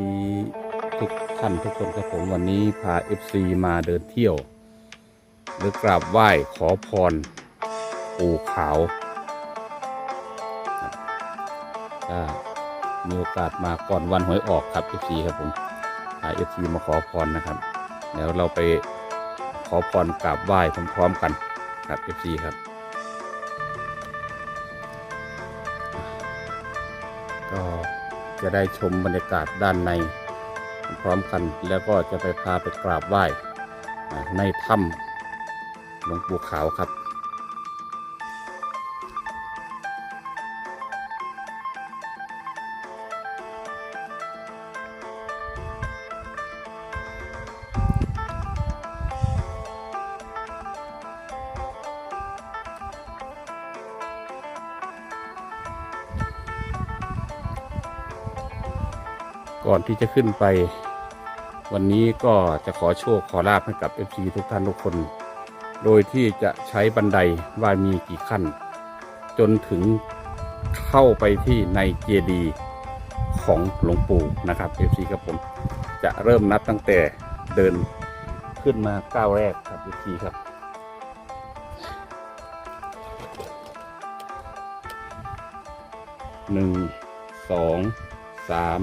ดีทุกท่านทุกคนครับผมวันนี้พา FC มาเดินเที่ยว หรือกราบไหว้ขอพรปู่ขาวครับถ้ามีโอกาสมาก่อนวันหวยออกครับ FC ครับผมพา FC มาขอพรนะครับเดี๋ยวเราไปขอพรกราบไหว้พร้อมๆกันครับ FC ครับก็ จะได้ชมบรรยากาศด้านในพร้อมกันแล้วก็จะไปพาไปกราบไหว้ในถ้ำหลวงปู่ขาวครับ ก่อนที่จะขึ้นไป วันนี้ก็จะขอโชคขอลาบให้กับ FC ทุกท่านทุกคน โดยที่จะใช้บันไดว่ามีกี่ขั้น จนถึงเข้าไปที่ในเจดีย์ของหลวงปู่นะครับ FC ครับผมจะเริ่มนับตั้งแต่เดินขึ้นมาก้าวแรกครับ FC ครับหนึ่งสองสาม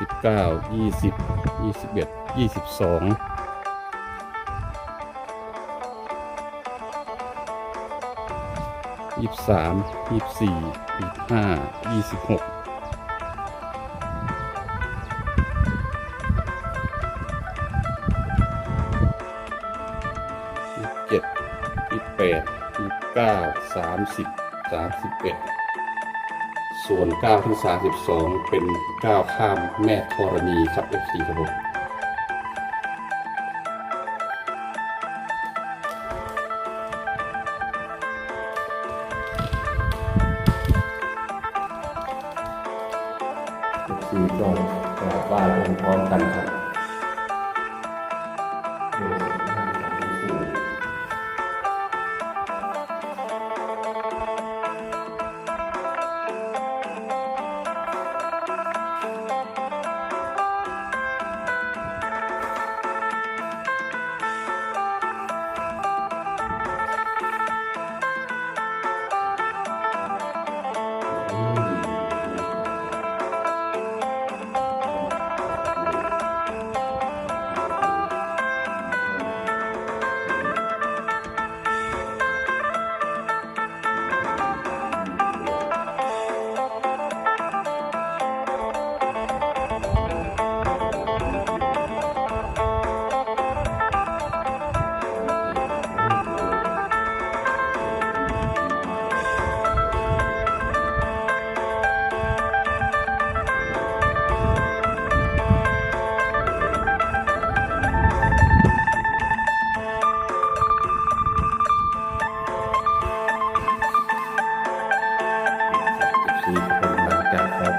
สิบเก้ายี่สิบยี่สิบเอ็ดยี่สิบสองยี่สามยี่สี่ยี่ห้ายี่สิบหกยี่เจ็ดยี่แปดยี่เก้าสามสิบสามสิบเอ็ด ส่วน9ถึง32 เป็นก้าวข้ามแม่ธรณีครับ F4 ครับผมคือกกราบไหว้พร้อมกันครับ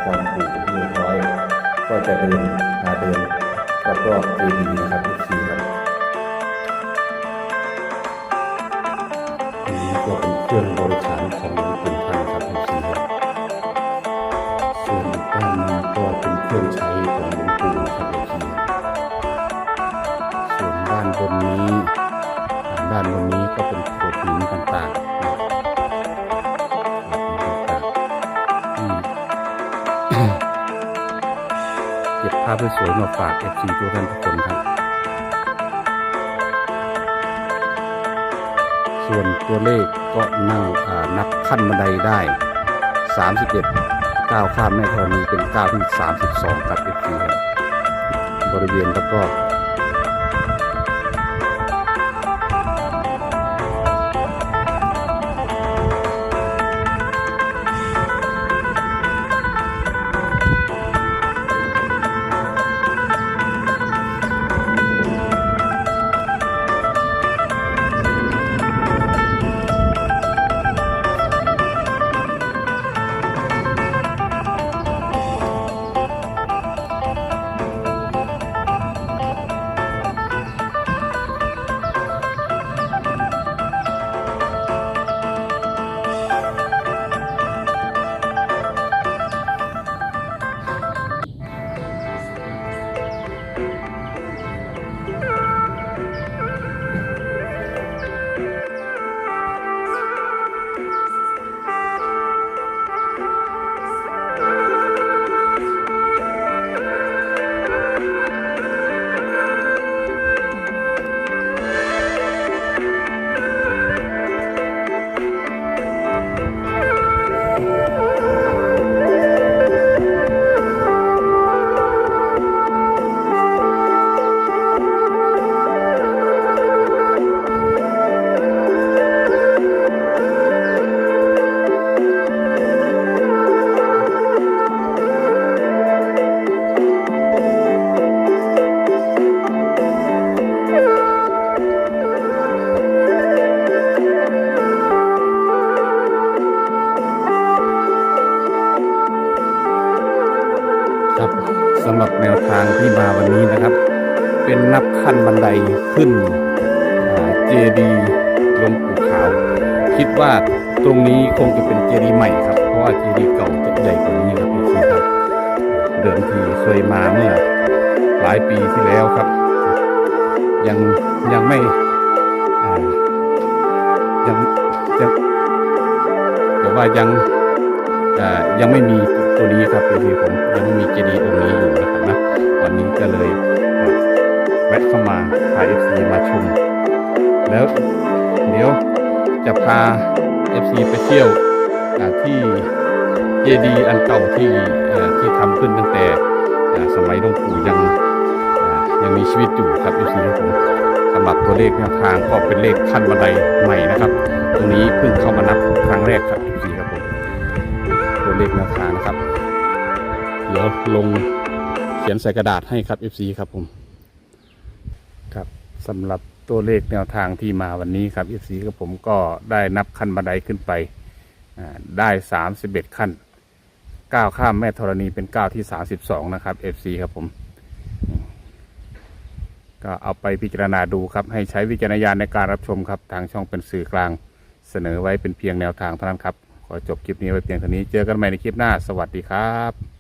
งจากขอพรปู่เรียบร้อย ก็จะเดินพาเดินรอบๆเจดีย์นะครับทุกสี่ครับนี้ก็เป็นเครื่องบริขารของหลวงปู่ท่านครับทุกสี่ครับส่วนด้านนี้ก็เป็นเครื่องใช้ของหลวงปู่ครับทุกสี่ส่วนด้านบนนี้ ด้านบนนี้ก็าพสวยๆมาฝาก FC ทุกท่านทุกคนครับ ส่วนตัวเลขก็นั่งนับขั้นบันไดได้ 31ก้าวข้ามแม่ธรณีเป็นก้าวที่ 32 กับ FC ครับบริเวณรอบ สำหรับแนวทางที่มาวันนี้นะครับ เป็นนับขั้นบันไดขึ้นเจดีหลวงปู่ขาวคิดว่าตรงนี้คงจะเป็นเจดีใหม่ครับ เพราะว่าเจดีเก่าจะใหญ่กว่านี้ครับพี่ครับ เดิมทีเคยมาเมื่อหลายปีที่แล้วครับ ยังยังไม่ยังยังแต่ว่ายังยังไม่มี ตัวนี้ครับพี่ผมยังมีเจดีย์องค์นี้อยู่นะครับนะวันนี้ก็เลยแวะเข้ามาพาเอฟซีมาชม แล้วเดี๋ยวจะพา FC ไปเที่ยวที่เจดีย์อันเก่าที่ที่ทำขึ้นตั้งแต่สมัยหลวงปู่ยังยังมีชีวิตอยู่ครับ FC ครับผมสำหรับตัวเลขแนวทางก็เป็นเลขขั้นบันไดใหม่นะครับ ตรงนี้เพิ่งเข้ามานับครั้งแรกครับ FC ครับผมตัวเลข แนวทางนะครับ เดี๋ยวลงเขียนใส่กระดาษให้ครับ FC ครับผม ครับสำหรับตัวเลขแนวทางที่มาวันนี้ครับ FC กับผมก็ได้นับขั้นบันไดขึ้นไปอ่าได้ 31 ขั้นก้าวข้ามแม่ธรณีเป็นก้าวที่ 32 นะครับ FC ครับผม ก็เอาไปพิจารณาดูครับ ให้ใช้วิจารณญาณในการรับชมครับ ทางช่องเป็นสื่อกลางเสนอไว้เป็นเพียงแนวทางเท่านั้นครับ ขอจบคลิปนี้ไว้เพียงเท่านี้ เจอกันใหม่ในคลิปหน้า สวัสดีครับ